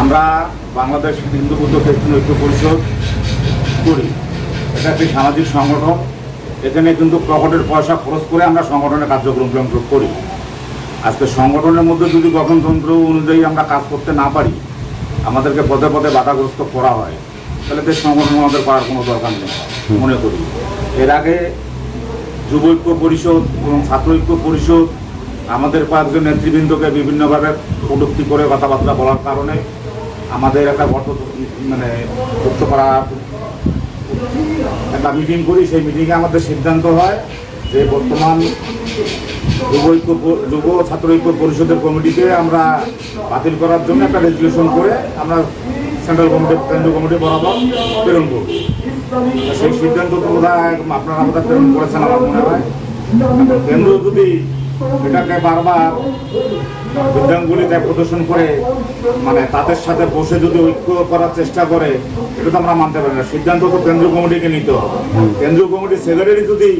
আমরা বাংলাদেশ হিন্দু বুদ্ধ খ্রিস্টান ঐক্য পরিষদ করি। এটা একটি সামাজিক সংগঠন। এখানে কিন্তু প্রকটের পয়সা খরচ করে আমরা সংগঠনের কার্যক্রম করি। আজকে সংগঠনের মধ্যে যদি গঠনতন্ত্র অনুযায়ী আমরা কাজ করতে না পারি, আমাদেরকে পদে পদে বাধাগ্রস্ত করা হয়, তাহলে তো সংগঠন আমাদের করার কোনো দরকার নেই, মনে করি। এর আগে যুব ঐক্য পরিষদ এবং ছাত্র ঐক্য পরিষদ, আমাদের কয়েকজন নেতৃবৃন্দকে বিভিন্নভাবে কটূক্তি করে কথাবার্তা বলার কারণে আমাদের একটা গত মানে করা একটা মিটিং করি। সেই মিটিংয়ে আমাদের সিদ্ধান্ত হয় যে বর্তমান যুব ঐক্য যুব ছাত্র ঐক্য পরিষদের কমিটিকে আমরা বাতিল করার জন্য একটা রেজলিউশন করে আমরা সেন্ট্রাল কমিটি কেন্দ্রীয় কমিটি বরাবর প্রেরণ করব। সেই সিদ্ধান্ত তো বোধ আপনারা হয় প্রেরণ করেছেন আমার মনে হয়। কেন্দ্র যদি এটাকে বারবার বিদ্যাঙ্গুলিতে প্রদর্শন করে মানে তাদের সাথে বসে যদি ঐক্য করার চেষ্টা করে, এটা তো আমরা মানতে পারি না। সিদ্ধান্ত তো কেন্দ্রীয় কমিটিকে নিতে হবে। কেন্দ্রীয় কমিটির সেক্রেটারি যদি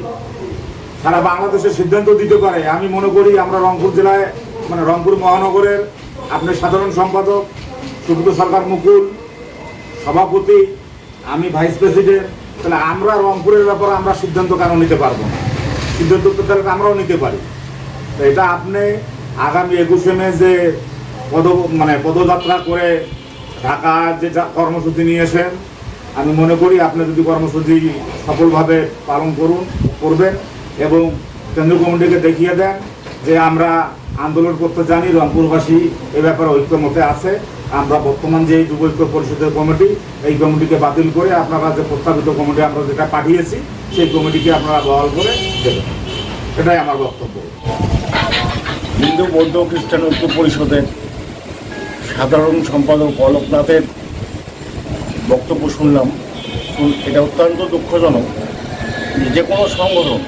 সারা বাংলাদেশের সিদ্ধান্ত দিতে পারে, আমি মনে করি আমরা রংপুর জেলায় মানে রংপুর মহানগরের আপনি সাধারণ সম্পাদক, সুব্রত সরকার মুকুল, সভাপতি, আমি ভাইস প্রেসিডেন্ট, তাহলে আমরা রংপুরের ব্যাপারে আমরা সিদ্ধান্ত কেন নিতে পারব না? সিদ্ধান্ত তো তাহলে আমরাও নিতে পারি। তো এটা আপনি আগামী একুশে মে যে পদ মানে পদযাত্রা করে ঢাকা যে কর্মসূচি নিয়েছেন আমি মনে করি আপনি যদি কর্মসূচি সফলভাবে পালন করুন, করবেন এবং কেন্দ্রীয় কমিটিকে দেখিয়ে দেন যে আমরা আন্দোলন করতে জানি, রংপুরবাসী এ ব্যাপারে ঐক্যমতে আছে। আমরা বর্তমান যে যুব ঐক্য পরিষদের কমিটি, এই কমিটিকে বাতিল করে আপনারা যে প্রস্তাবিত কমিটি আমরা যেটা পাঠিয়েছি, সেই কমিটিকে আপনারা বহাল করে দেবেন। এটাই আমার বক্তব্য। হিন্দু বৌদ্ধ খ্রিস্টান ঐক্য পরিষদের সাধারণ সম্পাদক অলোকনাথের বক্তব্য শুনলাম। শুন- এটা অত্যন্ত দুঃখজনক যে কোনো সংগঠন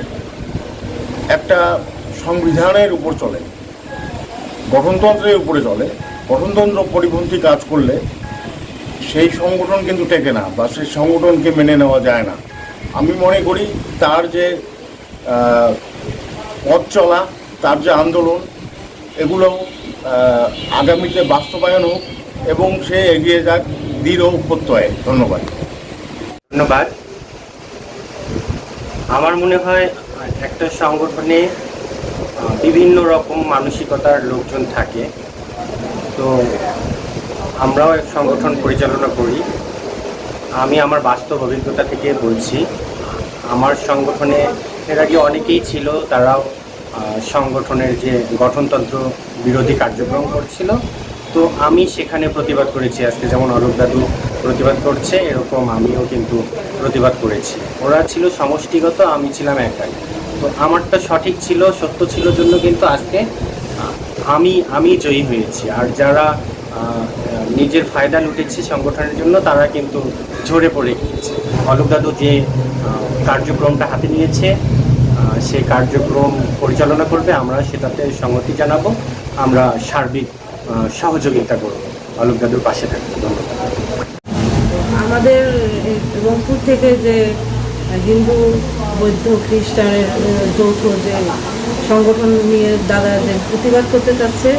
একটা সংবিধানের উপর চলে, গঠনতন্ত্রের উপরে চলে, গঠনতন্ত্র পরিপন্থী কাজ করলে সেই সংগঠন কিন্তু টেকে না বা সেই সংগঠনকে মেনে নেওয়া যায় না। আমি মনে করি তার যে পথ চলা, তার যে আন্দোলন এগুলো আগামীতে বাস্তবায়ন হোক এবং সে এগিয়ে যাক দৃঢ় প্রত্যয়ে। ধন্যবাদ। ধন্যবাদ। আমার মনে হয়, একটা সংগঠনে বিভিন্ন রকম মানসিকতার লোকজন থাকে। তো আমরাও এক সংগঠন পরিচালনা করি। আমি আমার বাস্তব অভিজ্ঞতা থেকে বলছি, আমার সংগঠনে এর আগে অনেকেই ছিল, তারাও সংগঠনের যে গঠনতন্ত্র বিরোধী কার্যক্রম করছিল। তো আমি সেখানে প্রতিবাদ করেছি। আজকে যেমন অরূপ দাদু প্রতিবাদ করছে, এরকম আমিও কিন্তু প্রতিবাদ করেছি। ওরা ছিল সমষ্টিগত, আমি ছিলাম একাই। তো আমারটা সঠিক ছিল, সত্য ছিল জন্য কিন্তু আজকে আমি আমি জয়ী হয়েছি। আর যারা নিজের ফায়দা লুটেছে সংগঠনের জন্য, তারা কিন্তু ঝরে পড়ে গিয়েছে। অলোক দাদু যে কার্যক্রমটা হাতে নিয়েছে সেই কার্যক্রম পরিচালনা করবে, আমরা সেটাতে সংহতি জানাব, আমরা সার্বিক সহযোগিতা করব। অলোক দাদুর পাশে থাকব ধন্যবাদ। আমাদের রংপুর থেকে যে হিন্দু, বৌদ্ধ, খ্রিস্টানের যৌথ যে সংগঠন নিয়ে দাদা যে প্রতিবাদ করতে চাচ্ছে,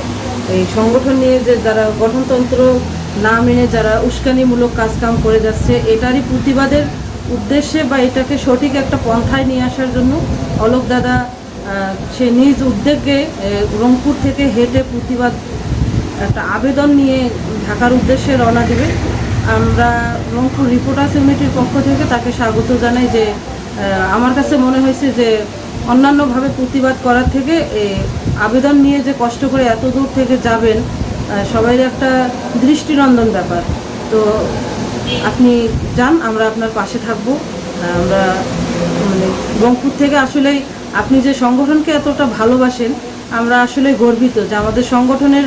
এই সংগঠন নিয়ে যে যারা গঠনতন্ত্র না মেনে যারা উস্কানিমূলক কাজকাম করে যাচ্ছে, এটারই প্রতিবাদের উদ্দেশ্যে বা এটাকে সঠিক একটা পন্থায় নিয়ে আসার জন্য অলোক দাদা সে নিজ উদ্যোগে রংপুর থেকে হেঁটে প্রতিবাদ একটা আবেদন নিয়ে ঢাকার উদ্দেশ্যে রওনা দেবে। আমরা রংপুর রিপোর্টার্স ইউনিটির পক্ষ থেকে তাকে স্বাগত জানাই যে আমার কাছে মনে হয়েছে যে, অন্যান্যভাবে প্রতিবাদ করার থেকে আবেদন নিয়ে যে কষ্ট করে এত দূর থেকে যাবেন সবাই একটা দৃষ্টিনন্দন ব্যাপার। তো আপনি যান, আমরা আপনার পাশে থাকব। আমরা মানে রংপুর থেকে আসলেই আপনি যে সংগঠনকে এতটা ভালোবাসেন, আমরা আসলে গর্বিত যে আমাদের সংগঠনের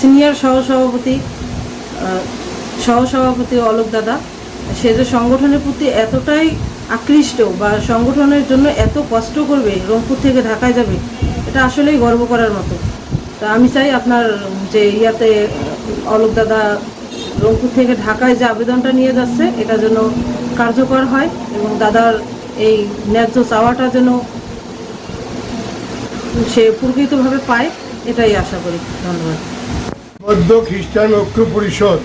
সিনিয়র সহসভাপতি সহসভাপতি অলোক দাদা, সে যে সংগঠনের প্রতি এতটাই আকৃষ্ট বা সংগঠনের জন্য এত কষ্ট করবে, রংপুর থেকে ঢাকায় যাবে, এটা আসলেই গর্ব করার মতো। তা আমি চাই আপনার যে ইয়াতে অলোক দাদা রংপুর থেকে ঢাকায় যে আবেদনটা নিয়ে যাচ্ছে, এটা যেন কার্যকর হয় এবং দাদার এই ন্যায্য চাওয়াটা যেন সে প্রকৃতভাবে পায়, এটাই আশা করি। ধন্যবাদ। বৌদ্ধ খ্রিস্টান ঐক্য পরিষদ,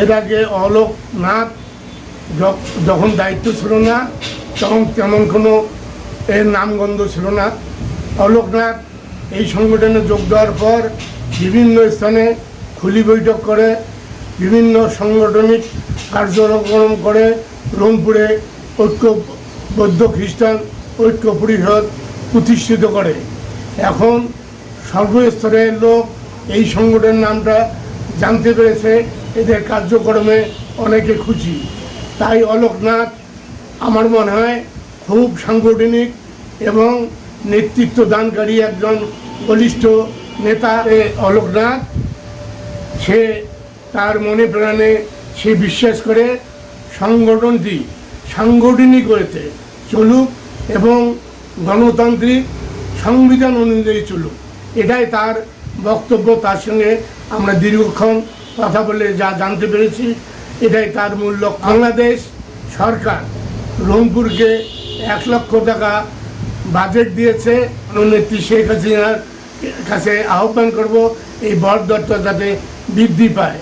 এর আগে অলোকনাথ যখন দায়িত্ব ছিল না, তখন তেমন কোনো এর নামগন্ধ ছিল না। অলোকনাথ এই সংগঠনে যোগ দেওয়ার পর বিভিন্ন স্থানে খুলি বৈঠক করে বিভিন্ন সাংগঠনিক কার্যক্রম করে রংপুরে ঐক্য বৌদ্ধ খ্রিস্টান ঐক্য পরিষদ প্রতিষ্ঠিত করে। এখন সর্বস্তরের লোক এই সংগঠনের নামটা জানতে পেরেছে। এদের কার্যক্রমে অনেকে খুশি। তাই অলোকনাথ, আমার মনে হয়, খুব সাংগঠনিক এবং নেতৃত্ব দানকারী একজন বলিষ্ঠ নেতা অলোকনাথ। সে তার মনে প্রাণে সে বিশ্বাস করে সংগঠনটি সাংগঠনিক হয়েছে, চলুক এবং গণতান্ত্রিক সংবিধান অনুযায়ী চলুক। এটাই তার বক্তব্য, তার সঙ্গে আমরা দীর্ঘক্ষণ কথা বলে যা জানতে পেরেছি, এটাই তার মূল লক্ষ্য। বাংলাদেশ সরকার রংপুরকে এক লক্ষ টাকা বাজেট দিয়েছে নেত্রী শেখ হাসিনার কাছে আহ্বান করব, এই বর যাতে বৃদ্ধি পায়।